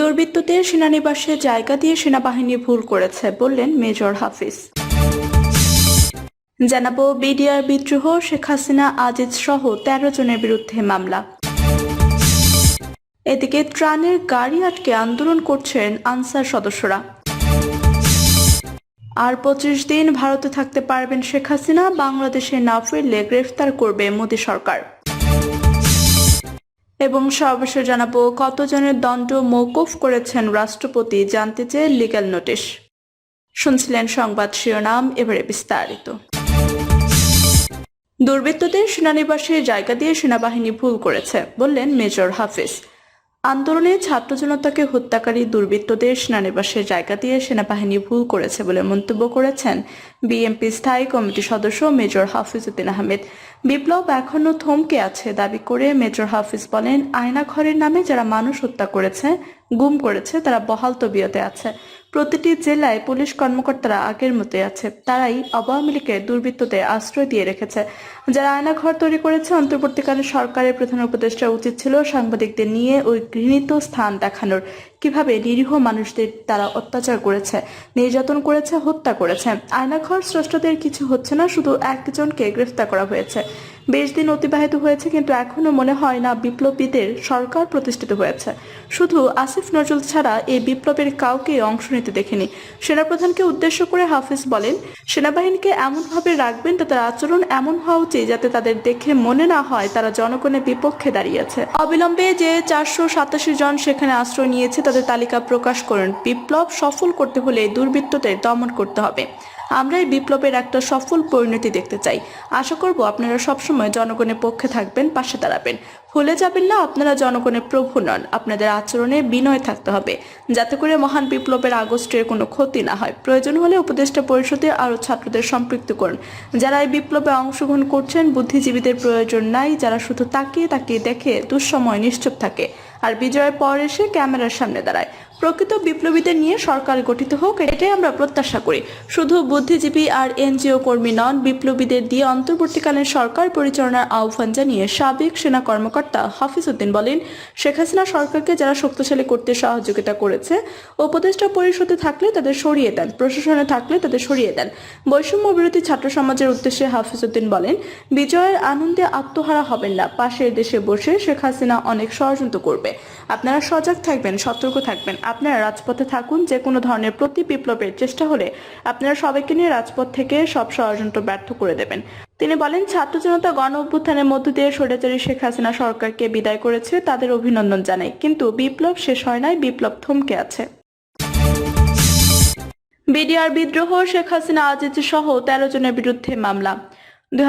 দুর্বৃত্তদের সেনানিবাসে জায়গা দিয়ে সেনাবাহিনী ভুল করেছে বললেন মেজর হাফিজ। জানাব বিডিআর বিদ্রোহ, শেখ হাসিনা, আজিজ সহ তেরো জনের বিরুদ্ধে মামলা। এদিকে ত্রাণের গাড়ি আটকে আন্দোলন করছেন আনসার সদস্যরা। আর পঁচিশ দিন ভারতে থাকতে পারবেন শেখ হাসিনা, বাংলাদেশে না ফিরলে গ্রেফতার করবে মোদী সরকার। এবং সর্বশেষ জানাব, কতজনের দণ্ড মৌকুফ করেছেন রাষ্ট্রপতি জানতে চেয়ে লিগ্যাল নোটিশ শুনছিলেন সংবাদ শিরোনাম, এবারে বিস্তারিত। দুর্বৃত্তদের সেনানিবাসে জায়গা দিয়ে সেনাবাহিনী ভুল করেছে, বললেন মেজর হাফিজ। আন্দোলনে ছাত্র জনতাকে হত্যাকারী দুর্বৃত্তদের সেনানিবাসে জায়গা দিয়ে সেনাবাহিনী ভুল করেছে বলে মন্তব্য করেছেন বিএমপি স্থায়ী কমিটির সদস্য মেজর হাফিজ উদ্দিন আহমেদ। বিপ্লব এখনও থমকে আছে দাবি করে মেজর হাফিজ বলেন, আয়নাঘরের নামে যারা মানুষ হত্যা করেছে, গুম করেছে, তারা বহাল তবিয়তে আছে। প্রতিটি জেলায় পুলিশ কর্মকর্তারা আগের মতোই আছে। তারাই আওয়ামী লীগের দুর্বৃত্তদের আশ্রয় দিয়ে রেখেছে। যারা আয়নাঘর তৈরি করেছে অন্তর্বর্তীকালে সরকারের প্রধান উপদেষ্টা উচিত ছিল সাংবাদিকদের নিয়ে ওই ঘৃণিত স্থান দেখানোর। কীভাবে নিরীহ মানুষদের তারা অত্যাচার করেছে, নির্যাতন করেছে, হত্যা করেছে। আয়নাঘর স্রষ্টাদের কিছু হচ্ছে না, শুধু একজনকে গ্রেফতার করা হয়েছে। বেশ দিন অতিবাহিত হয়েছে, কিন্তু এখনও মনে হয় না বিপ্লবীদের সরকার প্রতিষ্ঠিত হয়েছে। শুধু আসিফ নজরুল ছাড়া এই বিপ্লবের কাউকে অংশ নিতে দেখেনি। সেনাপ্রধানকে উদ্দেশ্য করে হাফিজ বলেন, সেনাবাহিনীকে এমনভাবে রাখবেন তাদের আচরণ এমন হওয়া উচিত যাতে তাদের দেখে মনে না হয় তারা জনগণের বিপক্ষে দাঁড়িয়েছে। অবিলম্বে যে চারশো সাতাশি জন সেখানে আশ্রয় নিয়েছে, তাদের তালিকা প্রকাশ করেন, বিপ্লব সফল করতে হলে দুর্বৃত্তদের দমন করতে হবে। আমরা এই বিপ্লবের একটা সফল পরিণতি দেখতে চাই। আশা করব আপনারা সবসময় জনগণের পক্ষে থাকবেন, পাশে দাঁড়াবেন। ভুলে যাবেন না, আপনারা জনগণের প্রভু নন, আপনাদের আচরণে বিনয় থাকতে হবে। যাতে করে মহান বিপ্লবের আগস্টের কোনো ক্ষতি না হয়। প্রয়োজন হলে উপদেষ্টা পরিষদে আরও ছাত্রদের সম্পৃক্ত করুন। যারা এই বিপ্লবে অংশগ্রহণ করছেন, বুদ্ধিজীবীদের প্রয়োজন নাই, যারা শুধু তাকিয়ে তাকিয়ে দেখে দুঃসময় নিশ্চুপ থাকে। আর বিজয়ের পর এসে ক্যামেরার সামনে দাঁড়ায়। প্রকৃত বিপ্লবীদের নিয়ে সরকার গঠিত হোক, এটাই আমরা প্রত্যাশা করি। শুধু বুদ্ধিজীবী আর এনজিও কর্মী নন, বিপ্লবীদের দিয়ে অন্তর্বর্তীকালীন সরকার পরিচালনার আহ্বান জানিয়ে সাবেক সেনা কর্মকর্তা হাফিজ উদ্দিন বলেন, শেখ হাসিনা সরকারকে যারা শক্তিশালী করতে সহযোগিতা করেছে, উপদেষ্টা পরিষদে থাকলে তাদের সরিয়ে দেন, প্রশাসনে থাকলে তাদের সরিয়ে দেন। বৈষম্য বিরোধী ছাত্র সমাজের উদ্দেশ্যে হাফিজ উদ্দিন বলেন, বিজয়ের আনন্দে আত্মহারা হবেন না, পাশের দেশে বসে শেখ হাসিনা অনেক ষড়যন্ত্র করবে। আপনারা সজাগ থাকবেন, সতর্ক থাকবেন। আপনারা রাজপথে থাকুন, যে কোনো ধরনের প্রতি বিপ্লবের চেষ্টা হলে আপনারা সবাইকে নিয়ে রাজপথ থেকে সব ষড়যন্ত্র ব্যর্থ করে দেবেন। তিনি বলেন, ছাত্র জনতা গণ অভ্যুত্থানের মধ্য দিয়ে স্বৈরাচারী শেখ হাসিনা সরকারকে বিদায় করেছে, তাদের অভিনন্দন জানাই। কিন্তু বিপ্লব শেষ হয় নাই, বিপ্লব থমকে আছে। বিডিআর বিদ্রোহ, শেখ হাসিনা আজিজ সহ তেরো জনের বিরুদ্ধে মামলা। দুই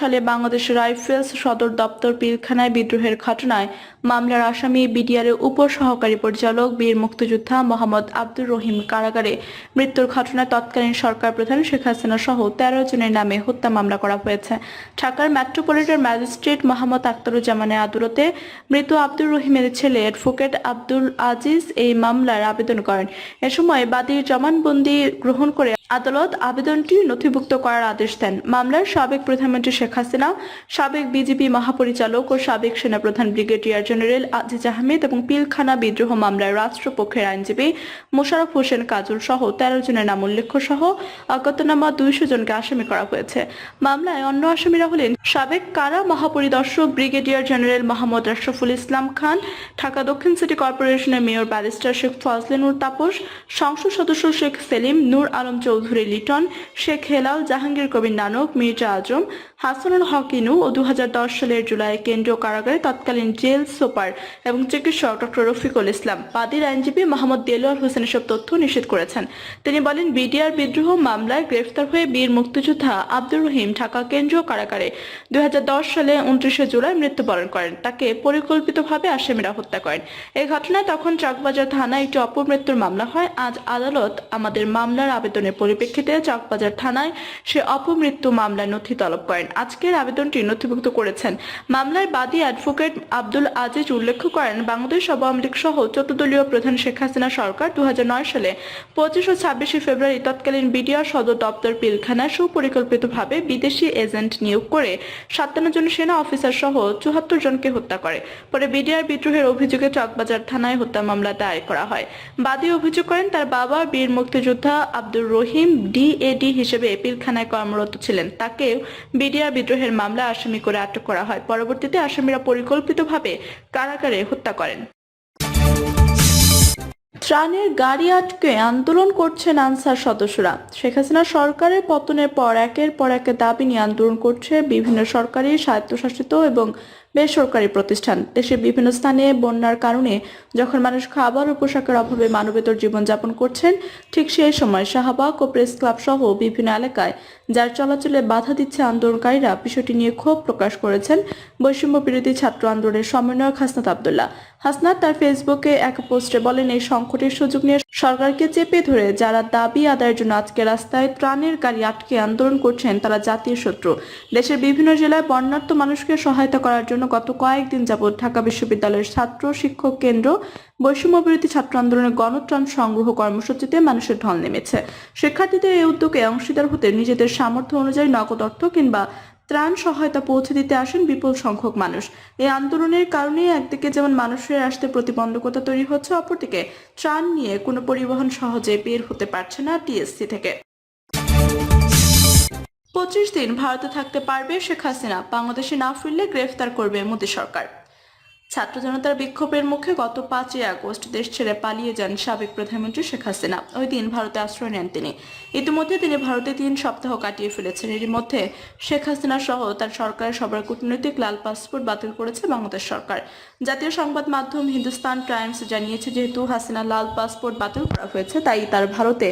সালে বাংলাদেশ রাইফেলস সদর দপ্তর পিলখানায় বিদ্রোহের ঘটনায় মামলার আসামি বিডিআরের উপ সহকারী পরিচালক বীর মুক্তিযোদ্ধা মোহাম্মদ আব্দুর রহিম কারাগারে মৃত্যুর ঘটনায় তৎকালীন সরকার প্রধান শেখ হাসিনা সহ তেরো জনের নামে হত্যা মামলা করা হয়েছে। ঢাকার মেট্রোপলিটন ম্যাজিস্ট্রেট মোহাম্মদ আক্তারুজ্জামানের আদালতে মৃত আব্দুর রহিমের ছেলে অ্যাডভোকেট আব্দুল আজিজ এই মামলার আবেদন করেন। এ সময় বাদীর জমানবন্দি গ্রহণ করে আদালত আবেদনটি নথিভুক্ত করার আদেশ দেন। মামলার সাবেক প্রধানমন্ত্রী শেখ হাসিনা, সাবেক বিজেপি মহাপরিচালক ও সাবেক সেনাপ্রধান ব্রিগেডিয়ার জেনারেল আজিজ আহমেদ এবং পিলখানা বিদ্রোহ মামলার রাষ্ট্রপক্ষের আইনজীবী মোশারফ হোসেন কাজল সহ তেরো জনের নাম উল্লেখ সহ অজ্ঞাতনামা দুইশো জনকে আসামি করা হয়েছে। মামলায় অন্য আসামিরা হলেন সাবেক কারা মহাপরিদর্শক ব্রিগেডিয়ার জেনারেল মোহাম্মদ আশরাফুল ইসলাম খান, ঢাকা দক্ষিণ সিটি কর্পোরেশনের মেয়র ব্যারিস্টার শেখ ফজলিনুর তাপস, সংসদ সদস্য শেখ সেলিম, নূর আলম চৌধুরী লিটন, শেখ হেলাল, জাহাঙ্গীর কবির নানক, মির্জা আজম, হাসানুল হক ইনু ও দু সালের জুলাই কেন্দ্রীয় কারাগারে তৎকালীন জেল সুপার এবং চিকিৎসক ডক্টর রফিকুল ইসলাম, বাদীর আইনজীবী মোহাম্মদ দেলোয়ার হোসেন এসব তথ্য নিষেধ করেছেন। তিনি বলেন, বিডিআর বিদ্রোহ মামলায় গ্রেফতার হয়ে বীর মুক্তিযোদ্ধা আব্দুর রহিম ঢাকা কেন্দ্রীয় কারাগারে দুই হাজার দশ সালে উনত্রিশে জুলাই মৃত্যুবরণ করেন। তাকে পরিকল্পিতভাবে আসামিরা হত্যা করেন। এই ঘটনায় তখন চাকবাজার থানায় একটি অপমৃত্যুর মামলা হয়। আজ আদালত আমাদের মামলার আবেদনের পরিপ্রেক্ষিতে চকবাজার থানায় সে অপমৃত্যু মামলায় নথি তলব করেন। আজকের আবেদনটি নথিভুক্ত করেছেন। মামলার বাদী অ্যাডভোকেট আব্দুল আজিজ উল্লেখ করেন, বাংলাদেশ আওয়ামী লীগ সহ চতুর্দলীয় প্রধান শেখ হাসিনা সরকার দু সালে পঁচিশ ও ছাব্বিশে ফেব্রুয়ারি তৎকালীন বিডিআর সদর দপ্তর পিলখানায় সুপরিকল্পিতভাবে বিদেশি এজেন্ট নিয়োগ করে সাতান্ন জন সেনা অফিসার সহ চুয়াত্তর জনকে হত্যা করে। পরে বিডিআর বিদ্রোহের অভিযোগে চকবাজার থানায় হত্যা মামলা দায়ের করা হয়। বাদী অভিযোগ করেন, তার বাবা বীর মুক্তিযোদ্ধা আব্দুর রহিম ডিএডি হিসেবে এপিলখানায় কর্মরত ছিলেন। তাকেও বিডিআর বিদ্রোহের মামলা আসামি করে আটক করা হয়। পরবর্তীতে আসামিরা পরিকল্পিতভাবে কারাগারে হত্যা করেন। ত্রাণের গাড়ি আটকে আন্দোলন করছেন আনসার সদস্যরা। শেখ হাসিনা সরকারের পতনের পর একের পর এক দাবি নিয়ে আন্দোলন করছে বিভিন্ন সরকারি, স্বায়ত্তশাসিত এবং বেসরকারি প্রতিষ্ঠান। দেশের বিভিন্ন স্থানে বন্যার কারণে যখন মানুষ খাবার ও পোশাকের অভাবে মানবেতর জীবনযাপন করছেন, ঠিক সেই সময় শাহবাগ ও প্রেস ক্লাব সহ বিভিন্ন এলাকায় যার চলাচলে বাধা দিচ্ছে আন্দোলনকারীরা, বিষয়টি নিয়ে ক্ষোভ প্রকাশ করেছেন বৈষম্য বিরোধী ছাত্র আন্দোলনের সমন্বয়ক হাসনাত আবদুল্লাহ। হাসনাত তার ফেসবুকে এক পোস্টে বলেন, এই সংকটের সুযোগ নিয়ে সরকারকে চেপে ধরে যারা দাবি আদায়ের জন্য আজকে রাস্তায় ত্রাণের গাড়ি আটকে আন্দোলন করছেন, তারা জাতীয় শত্রু। দেশের বিভিন্ন জেলায় বন্যার্থ মানুষকে সহায়তা করার জন্য গত কয়েকদিন যাবৎ ঢাকা বিশ্ববিদ্যালয়ের ছাত্র শিক্ষক কেন্দ্র বৈষম্য বিরোধী ছাত্র আন্দোলনের গণত্রাণ সংগ্রহ কর্মসূচিতে মানুষের ঢল নেমেছে। শিক্ষার্থীদের এই উদ্যোগে অংশীদার হতে নিজেদের সামর্থ্য অনুযায়ী নগদ অর্থ কিংবা ত্রাণ সহায়তা পৌঁছে দিতে আসেন বিপুল সংখ্যক মানুষ। এই আন্দোলনের কারণে একদিকে যেমন মানুষের আসতে প্রতিবন্ধকতা তৈরি হচ্ছে, অপরদিকে ত্রাণ নিয়ে কোনো পরিবহন সহজে বের হতে পারছে না টিএসসি থেকে। পঁচিশ দিন ভারতে থাকতে পারবে শেখ হাসিনা। বাংলাদেশে না ফিরলে গ্রেফতার করবে মোদী সরকার। ছাত্র জনতার বিক্ষোভের মুখে গত পাঁচই আগস্ট দেশ ছেড়ে পালিয়ে যান সাবেক প্রধানমন্ত্রী শেখ হাসিনা। ওই দিন ভারতে আশ্রয় নেন তিনি। ইতিমধ্যে তিনি ভারতে তিন সপ্তাহ কাটিয়ে ফেলেছেন। এর মধ্যে শেখ হাসিনা সহ তার সরকারের সবার কূটনৈতিক লাল পাসপোর্ট বাতিল করেছে বাংলাদেশ সরকার। জাতীয় সংবাদ মাধ্যম হিন্দুস্তান টাইমস জানিয়েছে, যেহেতু হাসিনা লাল পাসপোর্ট বাতিল করা হয়েছে, তাই তার ভারতে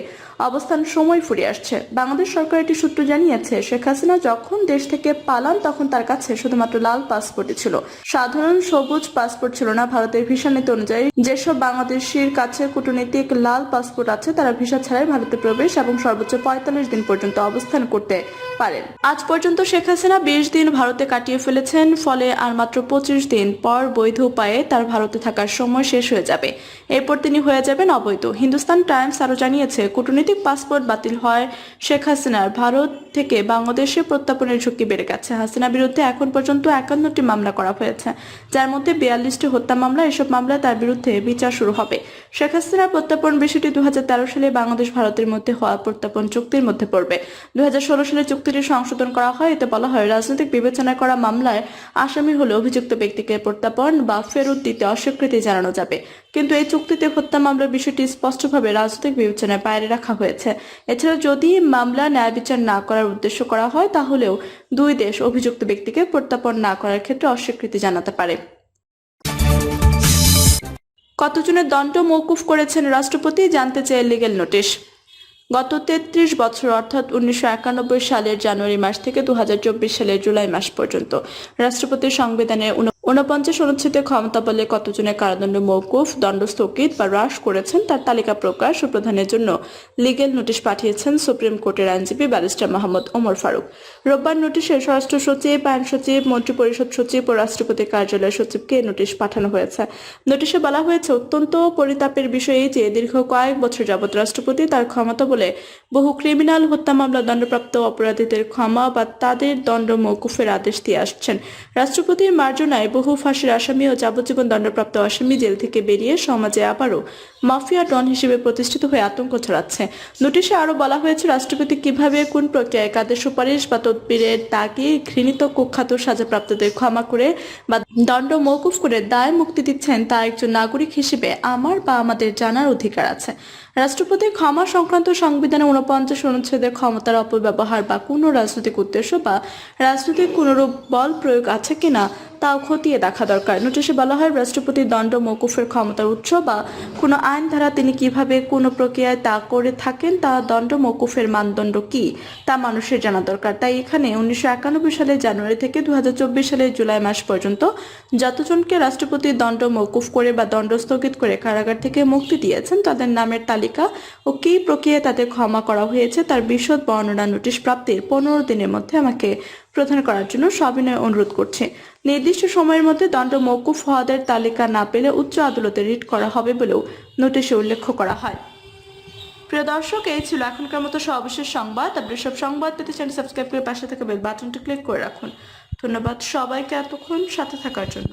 অবস্থান সময় ফুরিয়ে আসছে। বাংলাদেশ সরকার একটি সূত্র জানিয়েছে, শেখ হাসিনা যখন দেশ থেকে পালান তখন তার কাছে শুধুমাত্র লাল পাসপোর্টই ছিল। সাধারণ সবুজ পাসপোর্ট ছিল না, ভারতের ভিসা নীতি অনুযায়ী যেসব বাংলাদেশের কাছে কূটনৈতিক লাল পাসপোর্ট আছে, তারা ভিসা ছাড়াই ভারতে প্রবেশ এবং সর্বোচ্চ পঁয়তাল্লিশ দিন পর্যন্ত অবস্থান করতে পারেন। আজ পর্যন্ত শেখ হাসিনা বিশ দিন ভারতে কাটিয়ে ফেলেছেন, ফলে আর মাত্র পঁচিশ দিন পর বৈধ উপায়ে তার ভারতে থাকার সময় শেষ হয়ে যাবে। এরপর তিনি হয়ে যাবেন অবৈধ। হিন্দুস্তান টাইমস আরও জানিয়েছে, কূটনৈতিক পাসপোর্ট বাতিল হয় শেখ হাসিনার। ভারত থেকে বাংলাদেশে প্রত্যাপনের ঝুঁকি বেড়ে গেছে। হাসিনা বিরুদ্ধে এখন পর্যন্ত একান্নটি মামলা করা হয়েছে, যার মধ্যে বিয়াল্লিশটি হত্যা মামলা। এসব মামলায় তার বিরুদ্ধে বিচার শুরু হবে। শেখ হাসিনার প্রত্যাপন বিষয়টি দুই হাজার তেরো সালে বাংলাদেশ ভারতের মধ্যে হওয়া প্রত্যাপন চুক্তির মধ্যে পড়বে। দুই হাজার ষোলো সালে চুক্তিটি সংশোধন করা হয়। এতে বলা হয়, রাজনৈতিক বিবেচনায় করা মামলায় আসামি হলে অভিযুক্ত ব্যক্তিকে প্রত্যাপন বা ফেরত দিতে অস্বীকৃতি জানানো যাবে। কিন্তু এই চুক্তিতে হত্যা মামলার বিষয়টি স্পষ্টভাবে রাজনৈতিক বিবেচনায় বাইরে রাখা হয়েছে। এছাড়া যদি মামলা ন্যায় বিচার না করার উদ্দেশ্য করা হয়, তাহলেও দুই দেশ অভিযুক্ত ব্যক্তিকে প্রত্যাপন না করার ক্ষেত্রে অস্বীকৃতি জানাতে পারে। কতজনের দণ্ড মৌকুফ করেছেন রাষ্ট্রপতি, জানতে চেয়ে লিগেল নোটিশ। গত তেত্রিশ বছর, অর্থাৎ উনিশশো একানব্বই সালের জানুয়ারি মাস থেকে দু হাজার চব্বিশ সালের জুলাই মাস পর্যন্ত, রাষ্ট্রপতির সংবিধানের উন- ঊনপঞ্চাশ অনুচ্ছেদে ক্ষমতা বলে কতজনের কারাদণ্ড মৌকুফ দণ্ড স্থগিত বা হ্রাস করেছেন তার তালিকা প্রকাশ ও প্রদানের জন্য লিগেল নোটিশ পাঠিয়েছেন সুপ্রিম কোর্টের আইনজীবী ব্যারিস্টার মোহাম্মদ ওমর ফারুক। রোববার নোটিশে স্বরাষ্ট্র সচিব, আইন সচিব, মন্ত্রিপরিষদ সচিব ও রাষ্ট্রপতি কার্যালয় সচিবকে নোটিশ পাঠানো হয়েছে। নোটিশে বলা হয়েছে, অত্যন্ত পরিতাপের বিষয় যে দীর্ঘ কয়েক বছর যাবৎ রাষ্ট্রপতি তার ক্ষমতা বলে বহু ক্রিমিনাল হত্যা মামলা, দণ্ডপ্রাপ্ত অপরাধীদের ক্ষমা বা তাদের দণ্ড মৌকুফের আদেশ দিয়ে আসছেন। রাষ্ট্রপতির মার্জনায় ফাঁসির আসামি ও যাবজ্জীবন দণ্ডপ্রাপ্ত আসামি জেল থেকে বেরিয়ে সমাজে আবারও মাফিয়া ডন হিসেবে প্রতিষ্ঠিত হয়ে আতঙ্ক ছড়াচ্ছে। নোটিশে আরও বলা হয়েছে, রাষ্ট্রপতি কীভাবে, কোন প্রক্রিয়ায় কাদের সুপারিশ বা তদবিরের দাগে ঘৃণিত কুখ্যাত সাজাপ্রাপ্তদের ক্ষমা করে বা দণ্ড মৌকুফ করে দায় মুক্তি দিচ্ছেন তা একজন নাগরিক হিসেবে আমার বা আমাদের জানার অধিকার আছে। রাষ্ট্রপতির ক্ষমা সংক্রান্ত সংবিধানে উনপঞ্চাশ অনুচ্ছেদের ক্ষমতার অপব্যবহার বা কোনো রাজনৈতিক উদ্দেশ্য বা রাজনৈতিক কোনরূপ বল প্রয়োগ আছে কিনা তাও খতিয়ে দেখা দরকার। নোটিশে বলা হয় রাষ্ট্রপতির দণ্ড মৌকুফের ক্ষমতার উৎস বা কোনো আইন ধারা তিনি কীভাবে কোনো প্রক্রিয়ায় তা করে থাকেন, তা দণ্ড, মৌকুফের মানদণ্ড কি, তা মানুষের জানা দরকার। তাই এখানে উনিশশো একানব্বই জানুয়ারি থেকে দু সালের জুলাই মাস পর্যন্ত যতজনকে রাষ্ট্রপতির দণ্ড, মৌকুফ করে বা দণ্ড স্থগিত করে কারাগার থেকে মুক্তি দিয়েছেন, তাদের নামের তালিকা ও কী প্রক্রিয়ায় তাদের ক্ষমা করা হয়েছে, তার বিশদ বর্ণনা, নোটিশ প্রাপ্তির পনেরো দিনের মধ্যে আমাকে প্রদান করার জন্য সবিনয় অনুরোধ করছে। নির্দিষ্ট সময়ের মধ্যে দণ্ড মৌকুফ হওয়াদের তালিকা না পেলে উচ্চ আদালতে রিট করা হবে বলেও নোটিশে উল্লেখ করা হয়। প্রিয় দর্শক, এই ছিল এখনকার মতো সর্বশেষ সংবাদ। আপনি সব সংবাদ পেতে চ্যানেল সাবস্ক্রাইব করে পাশে থাকা বেল বাটনটি ক্লিক করে রাখুন। ধন্যবাদ সবাইকে এতক্ষণ সাথে থাকার জন্য।